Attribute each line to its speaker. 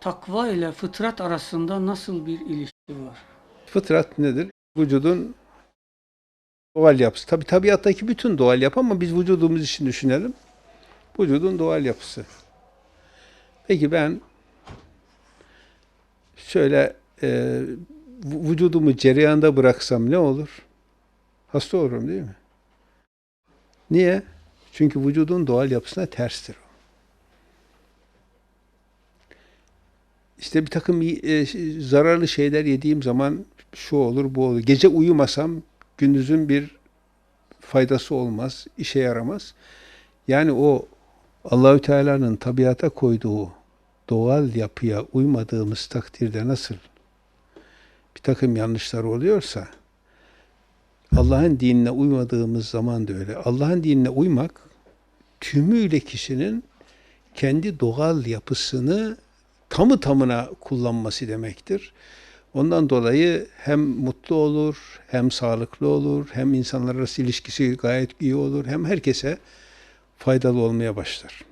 Speaker 1: takva ile fıtrat arasında nasıl bir ilişki var?
Speaker 2: Fıtrat nedir? Vücudun doğal yapısı. Tabi tabiattaki bütün doğal yapı ama biz vücudumuz için düşünelim. Vücudun doğal yapısı. Peki ben şöyle e, vü- vücudumu cereyanda bıraksam ne olur? Hasta olurum değil mi? Niye? Çünkü vücudun doğal yapısına terstir o. İşte bir takım e, zararlı şeyler yediğim zaman şu olur bu olur. Gece uyumasam gündüzün bir faydası olmaz, işe yaramaz. Yani o Allahü Teala'nın tabiata koyduğu doğal yapıya uymadığımız takdirde nasıl bir takım yanlışlar oluyorsa Allah'ın dinine uymadığımız zaman da öyle. Allah'ın dinine uymak tümüyle kişinin kendi doğal yapısını tamı tamına kullanması demektir. Ondan dolayı hem mutlu olur, hem sağlıklı olur, hem insanlar arası ilişkisi gayet iyi olur, hem herkese faydalı olmaya başlar.